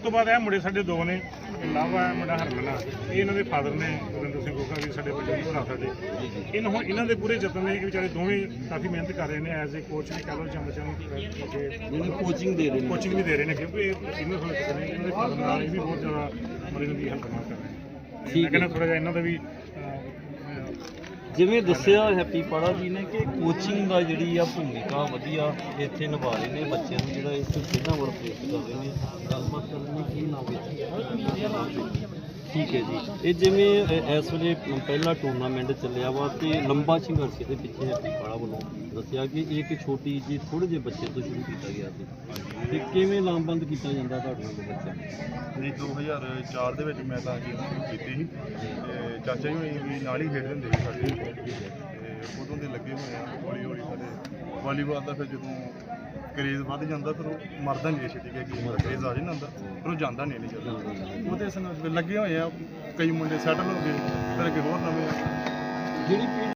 ਉਸ ਤੋਂ ਬਾਅਦ ਇਹ ਮੁੰਡੇ ਸਾਡੇ ਦੋ ਨੇ ਲਾਵਾ ਹੈ ਮੁੰਡਾ ਹਰਮਨ ਆ। ਇਹ ਇਹਨਾਂ ਦੇ ਫਾਦਰ ਨੇ ਗੁਰਿੰਦਰ ਸਿੰਘ ਗੋਗਾ ਵੀ ਸਾਡੇ ਬੱਚੇ ਭਰਾ ਸਾਡੇ। ਇਹਨਾਂ ਹੁਣ ਇਹਨਾਂ ਦੇ ਪੂਰੇ ਯਤਨ ਨੇ ਕਿ ਵਿਚਾਰੇ ਦੋਵੇਂ ਕਾਫੀ ਮਿਹਨਤ ਕਰ ਰਹੇ ਨੇ ਐਜ਼ ਏ ਕੋਚ ਵੀ ਕਹ ਜਾਂ ਬੱਚਿਆਂ ਨੂੰ ਕੋਚਿੰਗ ਦੇ ਰਹੇ ਨੇ। ਕੋਚਿੰਗ ਵੀ ਦੇ ਰਹੇ ਨੇ ਕਿਉਂਕਿ ਇਹ ਸੀਨੀਅਰ ਹੋ ਚੁੱਕੇ ਨੇ ਇਹਨਾਂ ਦੇ ਫਾਦਰ ਨਾਲ ਇਹ ਵੀ ਬਹੁਤ ਜ਼ਿਆਦਾ ਮਰੀਜ਼ਾਂ ਦੀ ਹੈਲਪ ਕਰ ਰਹੇ ਨੇ। ਠੀਕ ਹੈ। ਕਹਿੰਦਾ ਥੋੜਾ ਜਿਹਾ ਇਹਨਾਂ ਦਾ ਵੀ ਜਿਵੇਂ ਦੱਸਿਆ ਹੈਪੀ ਪਾੜਾ ਜੀ ਨੇ ਕਿ ਕੋਚਿੰਗ ਦਾ ਜਿਹੜੀ ਆ ਭੂਮਿਕਾ ਵਧੀਆ ਇੱਥੇ ਨਿਭਾ ਰਹੇ ਨੇ, ਬੱਚਿਆਂ ਨੂੰ ਜਿਹੜਾ ਇਸ ਖੇਡਾਂ ਵੱਲ ਪ੍ਰੇਰਿਤ ਕਰ ਰਹੇ ਨੇ। ਗੱਲਬਾਤ ਕਰਨ ਲਈ ਕੀ ਨਾਮ ਹੈ ਠੀਕ ਹੈ ਜੀ। ਇਹ ਜਿਵੇਂ ਇਸ ਵੇਲੇ ਪਹਿਲਾ ਟੂਰਨਾਮੈਂਟ ਚੱਲਿਆ ਵਾ ਤੇ ਲੰਬਾ ਸੰਘਰਸ਼ ਦੇ ਪਿੱਛੇ ਹੈਪੀ ਪਾੜਾ ਵੱਲੋਂ ਦੱਸਿਆ ਕਿ ਇਹ ਇੱਕ ਛੋਟੀ ਜਿਹੀ ਥੋੜੇ ਜਿਹੇ ਬੱਚੇ ਤੋਂ ਸ਼ੁਰੂ ਕੀਤਾ ਗਿਆ ਸੀ। ਤੇ ਕਿਵੇਂ ਲਾਮਬੰਦ ਕੀਤਾ ਜਾਂਦਾ ਤੁਹਾਡੇ ਨਾਲ ਬੱਚਿਆਂ ਨੂੰ? ਨਹੀਂ 2004 ਦੇ ਵਿੱਚ ਮੈਂ ਤਾਂ ਕੀਤੀ ਸੀ। ਚਾਚਾ ਜੀ ਹੋਣੀ ਵੀ ਨਾਲ ਹੀ ਖੇਡਦੇ ਹੁੰਦੇ ਸੀ ਸਾਡੇ। ਤੇ ਉਦੋਂ ਦੇ ਲੱਗੇ ਹੋਏ ਆ, ਹੌਲੀ ਹੌਲੀ ਸਾਡੇ ਵਾਲੀਬਾਲ ਦਾ ਫਿਰ ਜਦੋਂ ਕਰੇਜ਼ ਵੱਧ ਜਾਂਦਾ, ਫਿਰ ਉਹ ਮਰਦਾ ਨਹੀਂ ਛੇਤੀ ਕਿ ਗੇਮ ਦਾ ਕਰੇਜ਼ ਆ ਜਾਂਦਾ, ਫਿਰ ਉਹ ਜਾਂਦਾ ਨਹੀਂ ਨਹੀਂ ਜਲਦੀ ਉਹਦੇ ਸਨ ਲੱਗੇ ਹੋਏ ਆ, ਕਈ ਮੁੰਡੇ ਸੈਟਲ ਹੋ ਗਏ, ਫਿਰ ਅੱਗੇ ਹੋਰ ਨਵੇਂ ਆ। ਜਿਹੜੀ